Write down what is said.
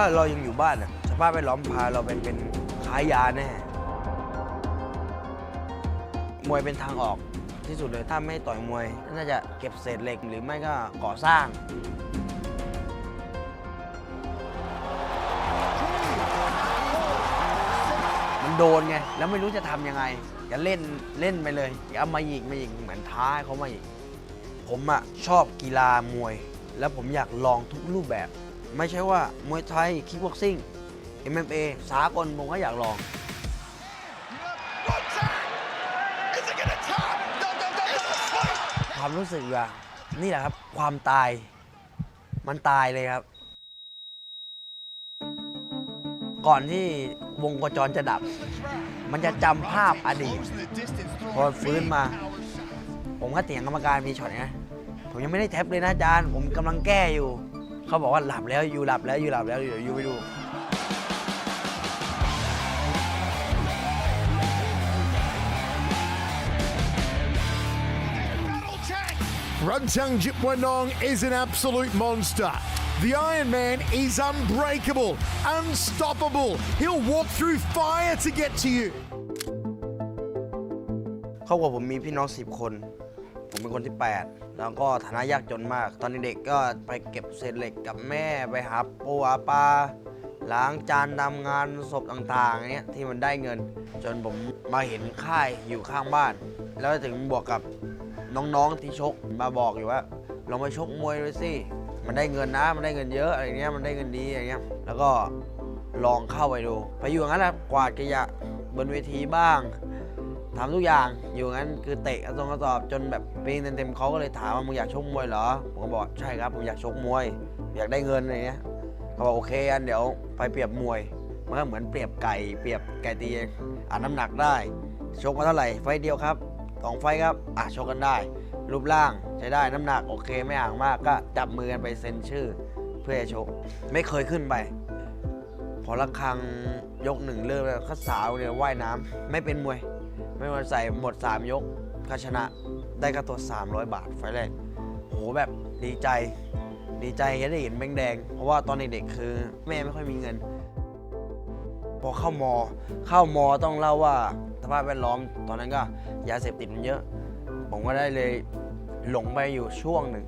ถ้าเรายังอยู่บ้านอะสภาพแวดล้อมพาเราไปเป็นขายยาแน่ มวยเป็นทางออกที่สุดเลยถ้าไม่ต่อยมวยน่าจะเก็บเศษเหล็กหรือไม่ก็ก่อสร้าง มันโดนไง แล้วไม่รู้จะทำยังไงจะเล่นเล่นไปเลยอย่าเอามาอีกมาอีกเหมือนท้าเขามาอีก ผมอะชอบกีฬามวย แล้วผมอยากลองทุกรูปแบบ ไม่ใช่ว่ามวยไทยคิกบ็อกซิ่ง MMA สากลผมก็อยากลอง ความรู้สึกว่านี่แหละครับ ความตาย มันตายเลยครับ ก่อนที่วงกจรจะดับ มันจะจำภาพอดีต พอฟื้นมา ผมก็เถียงกรรมการมีช็อตนะ ผมยังไม่ได้แท็บเลยนะอาจารย์ ผมกำลังแก้อยู่ เขาบอกว่าหลับแล้วอยู่หลับแล้วอยู่หลับแล้วเดี๋ยวอยู่ไปดู Runtang Jipwanong is an absolute monster. The Iron Man is unbreakable, unstoppable. He'll walk through fire to get to you. ครอบครัวผมมีพี่น้องสิบคน ผมเป็นคนที่ 8 แล้วก็ฐานะยากจนมาก ตอนเด็กๆก็ไปเก็บเศษเหล็กกับแม่ไปหาปูหาปลาล้างจานทำงานศพต่างๆเนี้ยที่มันได้เงิน จนผมมาเห็นค่ายอยู่ข้างบ้าน แล้วถึงบวกกับน้องๆที่ชกมาบอกอยู่ว่าลองไปชกมวยดูสิมันได้เงินนะมันได้เงินเยอะอะไรเงี้ยมันได้เงินดีอะไรเงี้ยแล้วก็ลองเข้าไปดู ไปอยู่งั้นแหละกวาดขยะบนเวทีบ้างทำทุกอย่างอยู่งั้นคือเตะกระทรงกระสอบจนแบบ ปีนเต็มๆเขาก็เลยถามว่ามึงอยากชกมวยเหรอ ผมก็บอกใช่ครับผมอยากชกมวย อยากได้เงินอะไรเงี้ยเขาบอกโอเคอันเดี๋ยวไปเปรียบมวยมันก็เหมือนเปรียบไก่เปรียบไก่ตีอ่านน้ำหนักได้ ชกมาเท่าไหร่ไฟเดียวครับสองไฟครับอะชกกันได้ รูปร่างใช้ได้น้ำหนักโอเคไม่ห่างมากก็จับมือกันไปเซ็นชื่อ เพื่อจะชกไม่เคยขึ้นไป พอละครังยกหนึ่งเริ่มแล้วก็สาวเนี่ยว่ายน้ำไม่เป็นมวย ไม่ว่าใส่หมด 3 ยก ก็ชนะได้กระตัว 300 บาทไฟแรกโหแบบดีใจ ดีใจเห็นได้เห็นแบงค์แดง เพราะว่าตอนเด็กๆคือแม่ไม่ค่อยมีเงิน พอเข้ามอ เข้ามอต้องเล่าว่าสภาพแวดล้อมตอนนั้นก็ยาเสพติดมันเยอะ ผมก็ได้เลยหลงไปอยู่ช่วงหนึ่ง